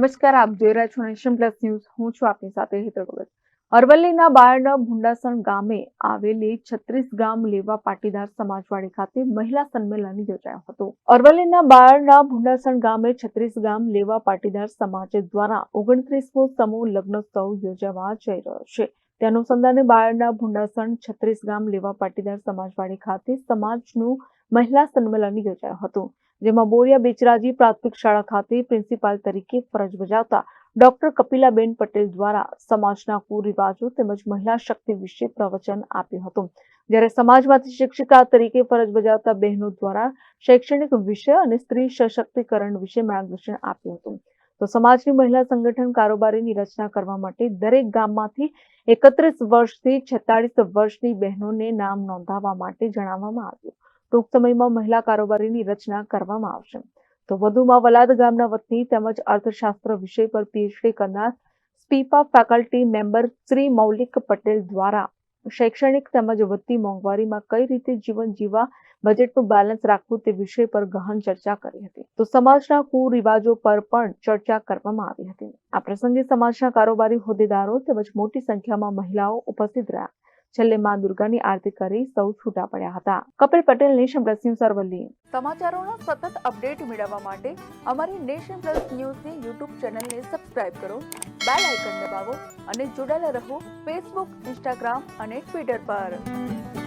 નમસ્કાર, આપ જોઈ રહ્યા છો નેશન પ્લસ ન્યૂઝ. હું છું આપની સાથે હેતલ ભગત. અરવલ્લીના બાયડના ભુંડાસણ ગામે આવેલી છત્રીસ ગામ લેવા પાટીદાર સમાજવાડી ખાતે મહિલા સંમેલન યોજાયો હતો. અરવલ્લીના બાયડના ભુંડાસણ ગામે છત્રીસ ગામ લેવા પાટીદાર સમાજ દ્વારા ઓગણત્રીસમો સમૂહ લગ્નોત્સવ યોજાવા જઈ રહ્યો છે. તે અનુસંધાને બાયડના ભુંડાસણ છત્રીસ ગામ લેવા પાટીદાર સમાજવાડી ખાતે સમાજનું મહિલા સંમેલન યોજાયું હતું, જેમાં બોરિયા બેચરાજી પ્રાથમિક શાળા ખાતે પ્રિન્સિપાલ તરીકે ફરજ બજાવતા ડોક્ટર કપિલાબેન પટેલ દ્વારા સમાજના કુરિવાજો તેમજ મહિલા શક્તિ વિશે પ્રવચન આપ્યું હતું. જ્યારે સમાજમાંથી શિક્ષિકા તરીકે ફરજ બજાવતા બહેનો દ્વારા શૈક્ષણિક વિષય અને સ્ત્રી સશક્તિકરણ વિશે માર્ગદર્શન આપ્યું હતું. તો સમાજની મહિલા સંગઠન કારોબારીની રચના કરવા માટે દરેક ગામમાંથી એકત્રીસ વર્ષથી છેતાળીસ વર્ષની બહેનોને નામ નોંધાવવા માટે જણાવવામાં આવ્યું. ટૂંક સમયમાં મહિલા કારોબારીની રચના કરવામાં આવશે. તો વધુમાં વલાદ ગામના વતની તેમજ અર્થશાસ્ત્ર વિષય પર પીએચડી કરનાર સ્પીપા ફેકલ્ટી મેમ્બર શ્રી મૌલિક પટેલ દ્વારા શૈક્ષણિક તેમજ વધતી મોંઘવારીમાં કઈ રીતે જીવન જીવવા, બજેટનું બેલેન્સ રાખવું તે વિષય પર ગહન ચર્ચા કરી હતી. તો સમાજના કુરિવાજો પર પણ ચર્ચા કરવામાં આવી હતી. આ પ્રસંગે સમાજના કારોબારી હોદ્દેદારો તેમજ મોટી સંખ્યામાં મહિલાઓ ઉપસ્થિત રહ્યા. છેલ્લે માં દુર્ગાની આરતી કરી સૌ છૂટા પડ્યા હતા. Kapil Patel, nation plus news Aravalli. સમાચારોનો સતત અપડેટ મેળવવા માટે અમારી નેશન પ્લસ ન્યૂઝની યુટ્યુબ ચેનલને સબસ્ક્રાઇબ કરો, બેલ આઇકન દબાવો અને જોડાયેલા રહો ફેસબુક, ઇન્સ્ટાગ્રામ અને ટ્વિટર પર.